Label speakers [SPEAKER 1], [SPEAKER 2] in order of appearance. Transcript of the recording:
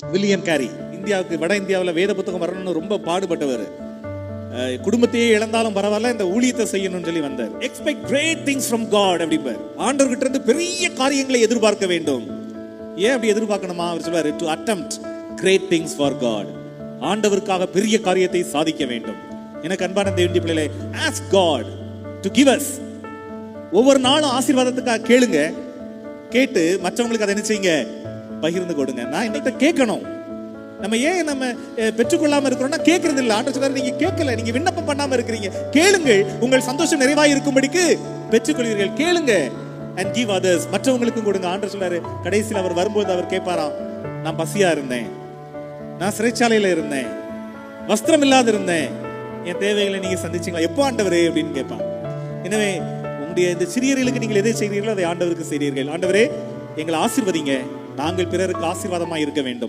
[SPEAKER 1] William carry. இந்தியாவுக்கு வட இந்தியாவில் வேத புத்தகம் வரணும்னு ரொம்ப பாடுபட்டவர். குடும்பத்தையே இழந்தாலும் பரவாயில்ல இந்த ஊழியத்தை செய்யணும்னு சொல்லி வந்தார். Expect great things from God அப்படிம்பார். ஆண்டவர்கிட்ட இருந்து பெரிய காரியங்களை எதிர்பார்க்க வேண்டும். ஏன் அப்படி எதிர்பார்க்கணுமா? அவர் சொல்வார் to attempt great things for God ஆண்டவருக்காக பெரிய காரியத்தை சாதிக்க வேண்டும். எனக்கு அன்பான தேவண்டி பிள்ளைகளே ask God to give us ஒவ்வொரு நாளும் ஆசீர்வாதத்துக்காக கேளுங்க. கேட்டு மற்றவங்களுக்கு அதை என்ன செய்யுங்க? பகிர்ந்து கொடுங்க. நான் என்கிட்ட கேட்கணும். நம்ம ஏன் நம்ம பெற்றுக்கொள்ளாம இருக்கிறோம்னா கேட்கறது இல்லை ஆண்டு சொல்றாரு நீங்க கேட்கல நீங்க விண்ணப்பம் பண்ணாம இருக்கிறீங்க. கேளுங்கள். உங்கள் சந்தோஷம் நிறைவாக இருக்கும்படிக்கு பெற்றுக்கொள்வீர்கள். கேளுங்க அண்ட் கிவ் அதர்ஸ் மற்றவங்களுக்கும் கொடுங்க. ஆண்டு சொல்றாரு கடைசியில் அவர் வரும்போது அவர் கேட்பாராம் நான் பசியா இருந்தேன். நான் சிறைச்சாலையில இருந்தேன். வஸ்திரம் இல்லாத இருந்தேன். என் தேவைகளை நீங்க சந்திச்சீங்களா? எப்போ ஆண்டவரே? அப்படின்னு கேட்பான். எனவே உங்களுடைய இந்த சிறியர்களுக்கு நீங்கள் எதை செய்கிறீர்களோ அதை ஆண்டவருக்கு செய்கிறீர்கள் ஆண்டவரே எங்களை ஆசீர்வதிங்க. நாங்கள் பிறருக்கு ஆசீர்வாதமாக இருக்க வேண்டும்.